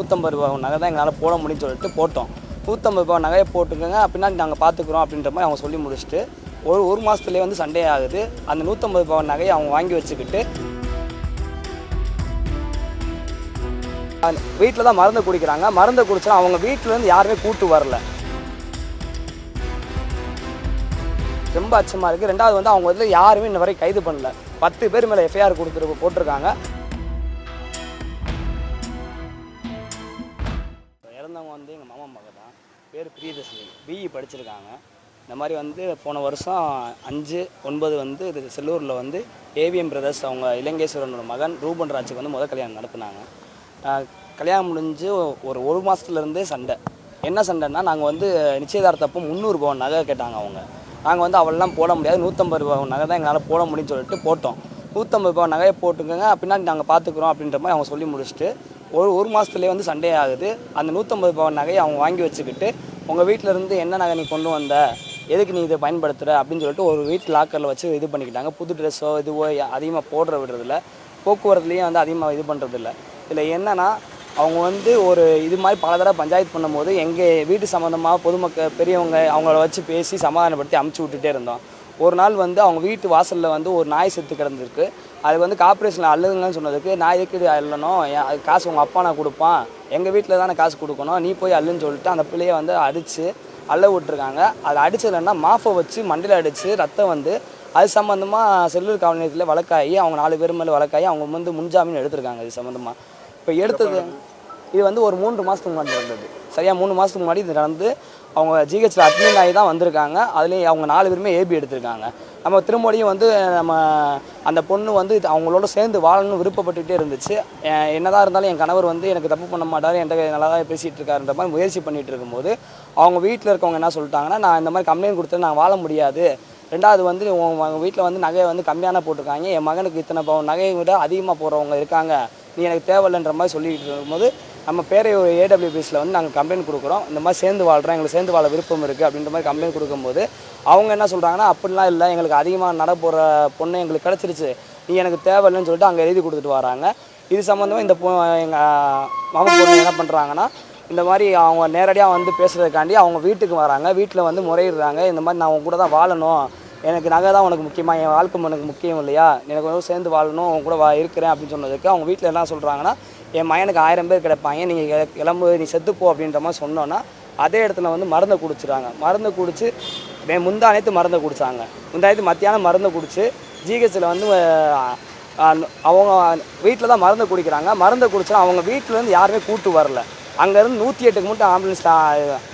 நூற்றம்பது ரூபா நகை தான் எங்களால் போட முடியும்னு சொல்லிட்டு போட்டோம். நூற்றம்பது ரூபா நகையை போட்டுக்கோங்க அப்படின்னா நாங்கள் பார்த்துக்குறோம் அப்படின்ற மாதிரி அவங்க சொல்லி முடிச்சுட்டு ஒரு ஒரு மாதத்துலேயே வந்து சண்டே ஆகுது. அந்த நூற்றம்பது ரூபா நகையை அவங்க வாங்கி வச்சுக்கிட்டு வீட்டில் தான் மருந்து குடிக்கிறாங்க. மருந்து குடிச்சா அவங்க வீட்டிலேருந்து யாருமே கூட்டு வரல. ரொம்ப அச்சமாக இருக்குது ரெண்டாவது வந்து அவங்க வந்து யாருமே இன்ன வரை கைது பண்ணல. பத்து பேர் மேலே எஃப்ஐஆர் கொடுத்துரு போட்டிருக்காங்க. பேர் பிரியதர்ஷினி. பிஇ படிச்சிருக்காங்க. இந்த மாதிரி வந்து போன வருஷம் அஞ்சு ஒன்பது வந்து இது செல்லூரில் வந்து ஏவிஎம் பிரதர்ஸ் அவங்க இலங்கேஸ்வரனோட மகன் ரூபன் ராஜுக்கு வந்து முதல் கல்யாணம் நடத்துனாங்க. கல்யாணம் முடிஞ்சு ஒரு ஒரு மாதத்துலேருந்தே சண்டை. என்ன சண்டைன்னா நாங்கள் வந்து நிச்சயதார்த்தப்போ முந்நூறு பவன் நகை கேட்டாங்க அவங்க. நாங்கள் வந்து அவளெல்லாம் போட முடியாது. நூற்றம்பது ரூபா நகை தான் எங்களால் போட முடியும்னு சொல்லிட்டு போட்டோம். நூற்றம்பது ரூபா நகையை போட்டுக்கோங்க அப்படின்னா நாங்கள் பார்த்துக்குறோம் அப்படின்ற மாதிரி அவங்க சொல்லி முடிச்சுட்டு ஒரு ஒரு மாதத்துலேயே வந்து சண்டே ஆகுது. அந்த நூற்றம்பது பவன் நகையை அவங்க வாங்கி வச்சுக்கிட்டு உங்கள் வீட்டில் இருந்து என்ன நகை நீ கொண்டு வந்த? எதுக்கு நீ இதை பயன்படுத்துகிற அப்படின்னு சொல்லிட்டு ஒரு வீட்டு லாக்கரில் வச்சு இது பண்ணிக்கிட்டாங்க. புது ட்ரெஸ்ஸோ இதுவோ அதிகமாக போடுற விடுறதில்ல. போக்குவரத்துலேயும் வந்து அதிகமாக இது பண்ணுறதில்ல இதில் என்னென்னா அவங்க வந்து ஒரு இது மாதிரி பல தடவை பஞ்சாயத்து பண்ணும்போது எங்கள் வீட்டு சம்மந்தமாக பொதுமக்கள் பெரியவங்க அவங்கள வச்சு பேசி சமாதானப்படுத்தி அமுச்சு விட்டுட்டே இருந்தோம். ஒரு நாள் வந்து அவங்க வீட்டு வாசலில் வந்து ஒரு நாய் செத்து கிடந்திருக்கு. அது வந்து கார்பரேஷனில் அள்ளுங்கன்னு சொன்னதுக்கு நான் எதுக்கு அள்ளணும்? ஏன் அது காசு உங்கள் அப்பா நான் கொடுப்பான். எங்கள் வீட்டில் தானே காசு கொடுக்கணும். நீ போய் அள்ளுன்னு சொல்லிட்டு அந்த பிள்ளையை வந்து அடித்து அள்ள விட்டுருக்காங்க. அது அடிச்சதுன்னா மாஃபை வச்சு மண்டையில் அடித்து ரத்தம் வந்து அது சம்மந்தமாக செல்லூர் காவல் நிலையத்தில் வழக்காகி அவங்க நாலு பேர் மேலே வழக்காகி அவங்க வந்து முன்ஜாமீன் எடுத்திருக்காங்க இது சம்மந்தமாக இப்போ எடுத்தது இது வந்து ஒரு மூன்று மாதத்துக்கு முன்னாடி நடந்தது. சரியாக மூணு மாதத்துக்கு முன்னாடி இது நடந்து அவங்க ஜிஹெச்சில் அட்மிட் ஆகி தான் வந்திருக்காங்க. அதுலேயும் அவங்க நாலு பேருமே ஏபி எடுத்திருக்காங்க. நம்ம திரும்படியும் வந்து நம்ம அந்த பொண்ணு வந்து அவங்களோட சேர்ந்து வாழணும்னு விருப்பப்பட்டுகிட்டே இருந்துச்சு. என்னதான் இருந்தாலும் என் கணவர் வந்து எனக்கு தப்பு பண்ண மாட்டார் என்கிட்ட நல்லா தான் பேசிகிட்டு இருக்காருன்ற மாதிரி முயற்சி பண்ணிகிட்டு இருக்கும்போது அவங்க வீட்டில் இருக்கவங்க என்ன சொல்லிட்டாங்கன்னா நான் இந்த மாதிரி கம்ப்ளைண்ட் கொடுத்து நான் வாழ முடியாது. ரெண்டாவது வந்து உங்கள் வீட்டில் வந்து நகையை வந்து கம்மியான போட்டிருக்காங்க. என் மகனுக்கு இத்தனை பவுன் நகையை விட அதிகமாக போடுறவங்க இருக்காங்க. நீ எனக்கு தேவையில்லைன்ற மாதிரி சொல்லிக்கிட்டு இருக்கும்போது நம்ம பேரை ஒரு ஏடபிள்யூபிஎஸில் வந்து நாங்கள் கம்ப்ளைண்ட் கொடுக்குறோம். இந்த மாதிரி சேர்ந்து வாழ்கிறோம் எங்களுக்கு சேர்ந்து வாழ விருப்பம் இருக்குது அப்படின்ற மாதிரி கம்ப்ளைண்ட் கொடுக்கும்போது அவங்க என்ன சொல்கிறாங்கன்னா அப்படிலாம் இல்லை எங்களுக்கு அதிகமாக நட போகிற பொண்ணு எங்களுக்கு கிடச்சிருச்சு. நீ எனக்கு தேவையில்லைன்னு சொல்லிட்டு அங்கே எழுதி கொடுத்துட்டு வராங்க. இது சம்மந்தமாக இந்த பொ எங்கள் மாமா பொண்ணு என்ன பண்ணுறாங்கன்னா இந்த மாதிரி அவங்க நேரடியாக வந்து பேசுகிறதுக்காண்டி அவங்க வீட்டுக்கு வராங்க. வீட்டில் வந்து முறையிடுறாங்க. இந்த மாதிரி நான் அவங்க கூட தான் வாழணும். எனக்கு நகை தான் உனக்கு முக்கியமாக என் வாழ்க்கை உனக்கு முக்கியம் இல்லையா? எனக்கு வந்து சேர்ந்து வாழணும் அவங்க கூட வா இருக்கிறேன் அப்படின்னு சொன்னதுக்கு அவங்க வீட்டில் என்ன சொல்கிறாங்கன்னா என் மகனுக்கு ஆயிரம் பேர் கிடைப்பாங்க நீங்கள் கிளம்பு நீ செத்துப்போ அப்படின்ற மாதிரி சொன்னோன்னா அதே இடத்துல வந்து மருந்தை குடிச்சிடுறாங்க. மருந்தை குடிச்சு மே- முந்தானத்து மருந்தை குடித்தாங்க முந்தானத்து மத்தியானம் மருந்தை குடிச்சு ஜிஹெச்சில் வந்து அவங்க வீட்டில் தான் மருந்து குடிக்கிறாங்க. மருந்தை குடிச்சா அவங்க வீட்டிலேருந்து யாருமே கூட்டு வரல. அங்கேருந்து நூற்றி எட்டுக்கு மட்டும் ஆம்புலன்ஸ்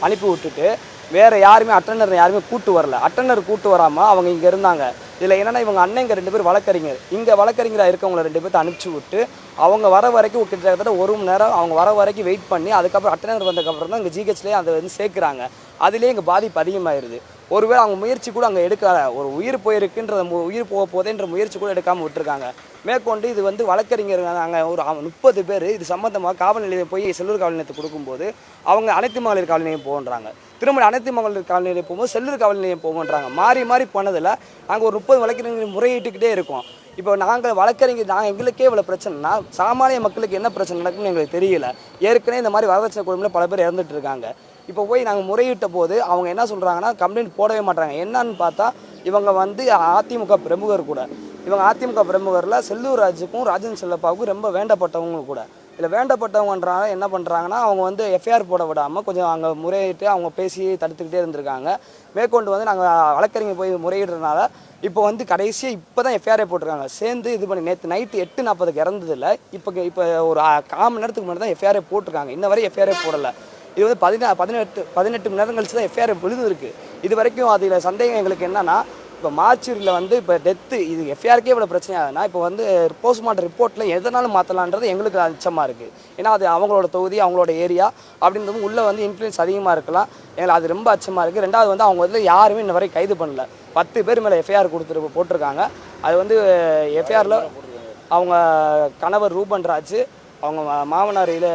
அனுப்பி விட்டுட்டு வேறு யாருமே அட்டண்டர் யாருமே கூட்டு வரல. அட்டண்டர் கூட்டு வராமல் அவங்க இங்கே இருந்தாங்க. இதில் என்னென்னா இவங்க அண்ணன் இங்கே ரெண்டு பேர் வழக்கறிஞர். இங்கே வழக்கறிஞராக இருக்கவங்கள ரெண்டு பேர்த்த அனுப்பிச்சி விட்டு அவங்க வர வரைக்கும் கிட்டத்தட்ட ஒரு மணி நேரம் அவங்க வர வரைக்கும் வெயிட் பண்ணி அதுக்கப்புறம் அட்டண்டர் வந்ததுக்கப்புறம் தான் இங்கே ஜிஹெச்லேயே அதை வந்து சேர்க்குறாங்க. அதுலேயே இங்கே பாதிப்பு அதிகமாயிருது. ஒருவேளை அவங்க முயற்சி கூட அங்கே எடுக்காத ஒரு உயிர் போயிருக்குன்ற உயிர் போக போதேன்ற முயற்சி கூட எடுக்காமல் விட்டுருக்காங்க. மேற்கொண்டு இது வந்து வழக்கறிஞர் அங்கே ஒரு முப்பது பேர் இது சம்மந்தமாக காவல் நிலையம் போய் செல்லூர் காவல் நிலையத்தை கொடுக்கும்போது அவங்க அனைத்து மகளிர் காவல் நிலையம் போகன்றாங்க. திரும்ப அனைத்து மகளிர் காவல் நிலையம் போகும்போது செல்லூர் காவல் நிலையம் போகன்றாங்க. மாறி மாறி போனதில் நாங்கள் ஒரு முப்பது வழக்கறிஞர் முறையிட்டுக்கிட்டே இருக்கோம். இப்போ நாங்கள் வழக்கறிஞர் நாங்கள் எங்களுக்கே இவ்வளோ பிரச்சனைனா சாமானிய மக்களுக்கு என்ன பிரச்சனை நடக்குன்னு எங்களுக்கு தெரியல. ஏற்கனவே இந்த மாதிரி வரதட்சணை கொடுமையில் பல பேர் இறந்துட்டு இருக்காங்க. இப்போ போய் நாங்கள் முறையிட்ட போது அவங்க என்ன சொல்கிறாங்கன்னா கம்ப்ளைண்ட் போடவே மாட்டாங்க என்னன்னு பார்த்தா இவங்க வந்து அதிமுக பிரமுகர் கூட. இவங்க அதிமுக பிரமுகரில் செல்லூர் ராஜுக்கும் ராஜன் செல்லப்பாவுக்கும் ரொம்ப வேண்டப்பட்டவங்க கூட. இதில் வேண்டப்பட்டவங்கன்றனால என்ன பண்ணுறாங்கன்னா அவங்க வந்து எஃப்ஐஆர் போட விடாமல் கொஞ்சம் அங்கே முறையிட்டு அவங்க பேசி தடுத்துக்கிட்டே இருந்திருக்காங்க. மேற்கொண்டு வந்து நாங்கள் வழக்கறிஞர் போய் முறையிடுறதுனால இப்போ வந்து கடைசியாக இப்போ தான் எஃப்ஐஆரே போட்டிருக்காங்க. சேர்ந்து இது பண்ணி நேற்று நைட்டு எட்டு நாற்பதுக்கு இறந்ததில்ல. இப்போ இப்போ ஒரு கால் மணி நேரத்துக்கு முன்னாடி தான் எஃப்ஐஆரே போட்டிருக்காங்க. இன்ன வரை எஃப்ஐஆரே போடலை. இது வந்து பதினா பதினெட்டு பதினெட்டு மணி நேரம் கழிச்சு தான் எஃப்ஐஆர் விழுந்திருக்கு. இது வரைக்கும் அதில் சந்தேகம் எங்களுக்கு என்னன்னா இப்போ மாச்சூரியில் வந்து இப்போ டெத்து இது எஃப்ஐஆருக்கே இவ்வளோ பிரச்சனை ஆகுதுன்னா இப்போ வந்து போஸ்ட்மார்ட்டம் ரிப்போர்ட்டில் எதனாலும் மாற்றலான்றது எங்களுக்கு அச்சமாக இருக்குது ஏன்னா அது அவங்களோட தொகுதி அவங்களோட ஏரியா அப்படின்றது உள்ளே வந்து இன்ஃப்ளூயன்ஸ் அதிகமாக இருக்கலாம். எங்களுக்கு அது ரொம்ப அச்சமாக இருக்குது ரெண்டாவது வந்து அவங்க வந்து யாருமே இன்ன வரை கைது பண்ணல. பத்து பேர் மேலே எஃப்ஐஆர் கொடுத்துரு போட்டிருக்காங்க. அது வந்து எஃப்ஐஆரில் அவங்க கணவர் ரூபன் ராஜ் அவங்க மாமனார் இதில்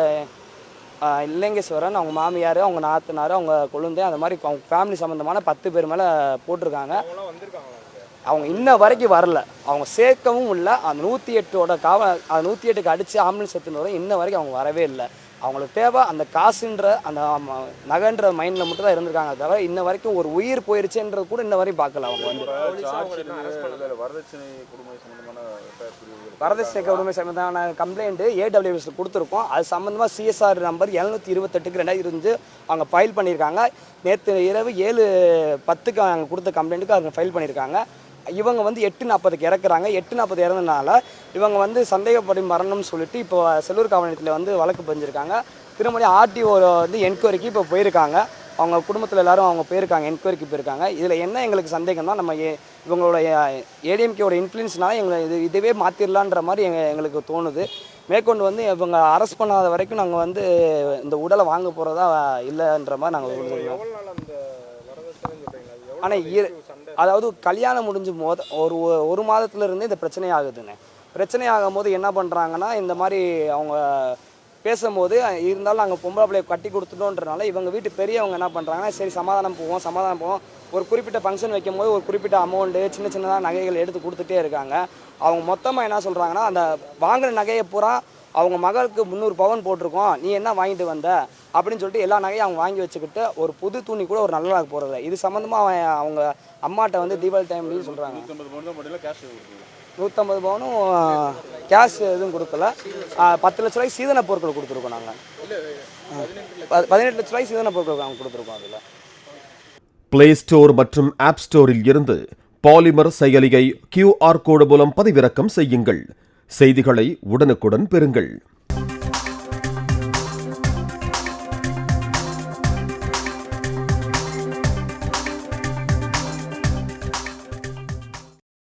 இல்லங்கேஸ்வரன் அவங்க மாமியார் அவங்க நாத்தனார் அவங்க கொழுந்தே அந்த மாதிரி அவங்க ஃபேமிலி சம்மந்தமான பத்து பேர் மேலே போட்டிருக்காங்க. அவங்க இன்ன வரைக்கும் வரல. அவங்க சேர்க்கவும் இல்லை. அந்த நூற்றி எட்டோட காவ அந்த நூற்றி எட்டுக்கு அடித்து ஆம்புலன்ஸ் எடுத்துன்னு வர இன்ன வரைக்கும் அவங்க வரவே இல்லை. அவங்களுக்கு தேவை அந்த காசுன்ற அந்த நகைன்ற மைண்டில் மட்டும் தான் இருந்திருக்காங்க தவிர இன்ன வரைக்கும் ஒரு உயிர் போயிருச்சுன்றது கூட இன்ன வரையும் பார்க்கல அவங்க வந்து. வரதட்சணை கொடுமை சம்பந்தமான பிரிவுகள் வரதட்சணை கம்ப்ளைண்ட் ஏடபிள்யூஎஸ் கொடுத்துருக்கோம். அது சம்மந்தமாக சிஎஸ்ஆர் நம்பர் எழுநூற்றி இருபத்தெட்டுக்கு ரெண்டாயிரத்தி இருந்து அவங்க ஃபைல் பண்ணியிருக்காங்க. நேற்று இரவு ஏழு பத்துக்கு அவங்க கொடுத்த கம்ப்ளைண்ட்டுக்கு அவங்க ஃபைல் பண்ணியிருக்காங்க. இவங்க வந்து எட்டு நாற்பதுக்கு இறக்குறாங்க. எட்டு நாற்பது இறந்தனால இவங்க வந்து சந்தேகப்படி மரணம்னு சொல்லிட்டு இப்போ செல்லூர் காவலத்தில் வந்து வழக்கு பதிஞ்சிருக்காங்க. திருமணி ஆர்டிஓ வந்து என்கொயரிக்கு இப்போ போயிருக்காங்க. அவங்க குடும்பத்தில் எல்லாரும் அவங்க போயிருக்காங்க என்கொயரிக்கு போயிருக்காங்க. இதில் என்ன எங்களுக்கு சந்தேகம்னா நம்ம ஏ- இவங்களோட ஏடிஎம்கேவோட இன்ஃப்ளூயன்ஸ்னால எங்களை இது இதுவே மாற்றிடலான்ற மாதிரி எங்க எங்களுக்கு தோணுது. மேற்கொண்டு வந்து இவங்க அரெஸ்ட் பண்ணாத வரைக்கும் நாங்கள் வந்து இந்த உடலை வாங்க போகிறதா இல்லைன்ற மாதிரி நாங்கள் ஆனால் அதாவது கல்யாணம் முடிஞ்சு மோத ஒரு ஒரு மாதத்துல இருந்தே இந்த பிரச்சனை ஆகுதுண்ணே பிரச்சனை ஆகும் போது என்ன பண்ணுறாங்கன்னா இந்த மாதிரி அவங்க பேசும்போது இருந்தாலும் நாங்கள் பொம்பளை பிள்ளைய கட்டி கொடுத்துட்டோன்றனால இவங்க வீட்டு பெரியவங்க என்ன பண்ணுறாங்கன்னா சரி சமாதானம் போவோம் சமாதானம் போவோம். ஒரு குறிப்பிட்ட ஃபங்க்ஷன் வைக்கும் போது ஒரு குறிப்பிட்ட அமௌண்ட்டு சின்ன சின்னதாக நகைகள் எடுத்து கொடுத்துட்டே இருக்காங்க. அவங்க மொத்தமாக என்ன சொல்கிறாங்கன்னா அந்த வாங்குற நகையை பூரா அவங்க மகளுக்கு முந்நூறு பவுன் போட்டிருக்கோம் நீ என்ன வாங்கிட்டு வந்த? அப்படின்னு சொல்லிட்டு எல்லா நகையும் அவங்க வாங்கி வச்சுக்கிட்டு ஒரு புது துணி கூட ஒரு நல்ல நாள் போடுறது இது சம்மந்தமாக அவன் அவங்க அம்மாட்ட வந்து தீபாவளி டைம்லேயும் சொல்கிறாங்க நூற்றம்பது கேஷ் பவுனும் கேஷ் எதுவும் கொடுக்கல. பத்து லட்ச ரூபாய்க்கு சீதன பொருட்கள் கொடுத்துருக்கோம் நாங்கள் பதினெட்டு லட்ச ரூபாய்க்கு சீதன பொருட்கள் நாங்கள் கொடுத்துருக்கோம் அதில். பிளே ஸ்டோர் மற்றும் ஆப் ஸ்டோரில் இருந்து பாலிமர் செயலியை கியூஆர் கோடு மூலம் பதிவிறக்கம் செய்யுங்கள். செய்திகளை உடனுக்குடன் பெறுங்கள்.